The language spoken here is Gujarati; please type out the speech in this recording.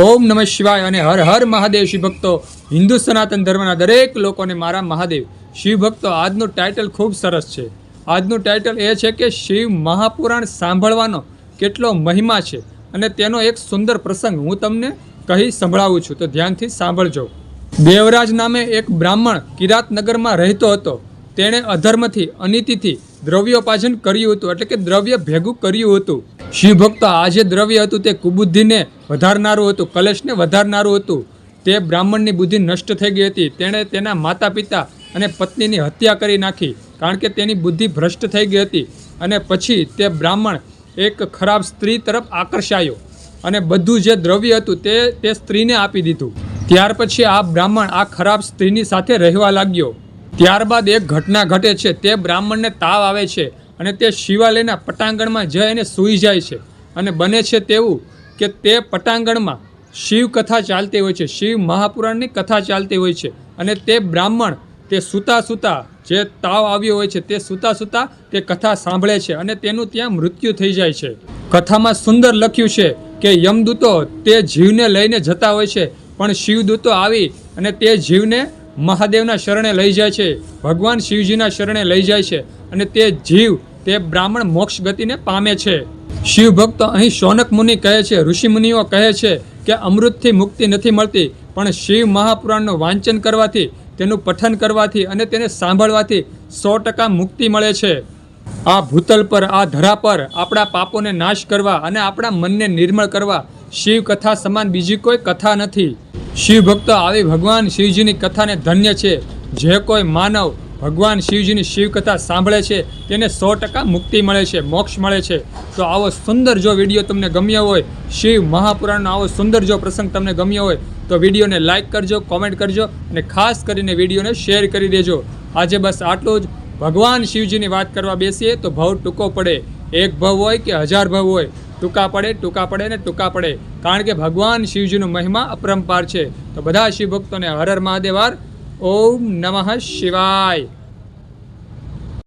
ઓમ નમઃ શિવાય અને હર હર મહાદેવ શિવ ભક્તો, હિન્દુ સનાતન ધર્મના દરેક લોકોને મારા મહાદેવ. શિવ ભક્તો, આજનું ટાઇટલ ખૂબ સરસ છે. આજનું ટાઇટલ એ છે કે શિવ મહાપુરાણ સાંભળવાનો કેટલો મહિમા છે અને તેનો એક સુંદર પ્રસંગ હું તમને કહી સંભળાવું છું. તો ધ્યાનથી સાંભળજો. દેવરાજ નામે એક બ્રાહ્મણ કિરાતનગરમાં રહેતો હતો. તેણે અધર્મથી, અનિતિથી દ્રવ્યોપાર્જન કર્યું હતું. એટલે કે દ્રવ્ય ભેગું કર્યું હતું. શિવ ભક્તો, આ જે દ્રવ્ય હતું તે કુબુદ્ધિને વધારનારું હતું, કલેશને વધારનારું હતું. તે બ્રાહ્મણની બુદ્ધિ નષ્ટ થઈ ગઈ હતી. તેણે તેના માતા પિતા અને પત્નીની હત્યા કરી નાખી, કારણ કે તેની બુદ્ધિ ભ્રષ્ટ થઈ ગઈ હતી. અને પછી તે બ્રાહ્મણ એક ખરાબ સ્ત્રી તરફ આકર્ષાયો અને બધું જે દ્રવ્ય હતું તે તે સ્ત્રીને આપી દીધું. ત્યાર પછી આ બ્રાહ્મણ આ ખરાબ સ્ત્રીની સાથે રહેવા લાગ્યો. ત્યારબાદ એક ઘટના ઘટે છે. તે બ્રાહ્મણને તાવ આવે છે અને તે શિવાલયના પટાંગણમાં જઈ અને સૂઈ જાય છે અને બને છે તેવું. કે તે પટાંગણમાં શિવ કથા ચાલતી હોય છે. શિવ મહાપુરાણની કથા ચાલતી હોય છે અને તે બ્રાહ્મણ તે સૂતા સૂતા જે તાવ આવ્યો હોય છે તે સૂતા સૂતા તે કથા સાંભળે છે અને તેનું ત્યાં મૃત્યુ થઈ જાય છે. કથામાં સુંદર લખ્યું છે કે યમદૂતો તે જીવને લઈને જતા હોય છે પણ શિવદૂતો આવી અને તે જીવને મહાદેવના શરણે લઈ જાય છે. ભગવાન શિવજીના શરણે લઈ જાય છે અને તે જીવ તે બ્રાહ્મણ મોક્ષ ગતિને પામે છે. શિવ ભક્તો અહીં શૌનક મુનિ કહે છે, ઋષિ મુનિઓ કહે છે કે અમૃતથી મુક્તિ નથી મળતી, પણ શિવ મહાપુરાણનું વાંચન કરવાથી, તેનું પઠન કરવાથી અને તેને સાંભળવાથી સો ટકા મુક્તિ મળે છે. આ ભૂતલ પર, આ ધરા પર આપણા પાપોને નાશ કરવા અને આપણા મનને નિર્મળ કરવા શિવ કથા સમાન બીજી કોઈ કથા નથી. શિવ ભક્ત આવી ભગવાન શિવજીની કથાને ધન્ય છે. જે કોઈ માનવ ભગવાન શિવજીની શિવકથા સાંભળે છે, તેને સો ટકા મુક્તિ મળે છે, મોક્ષ મળે છે. તો આવો સુંદર જો વીડિયો તમને ગમ્યો હોય, શિવ મહાપુરાણનો આવો સુંદર જો પ્રસંગ તમને ગમ્યો હોય, તો વિડીયોને લાઇક કરજો, કોમેન્ટ કરજો અને ખાસ કરીને વિડીયોને શેર કરી દેજો. આજે બસ આટલું જ. ભગવાન શિવજીની વાત કરવા બેસીએ તો ભાવ ટૂંકો પડે. એક ભાવ હોય કે હજાર ભાવ હોય? ટૂંકા પડે ટૂંકા પડે ને ટૂંકા પડે. કારણ કે ભગવાન શિવજીનો મહિમા અપરંપાર છે. તો બધા શિવ ભક્તોને હર હર મહાદેવ હર. ઓમ નમઃ શિવાય.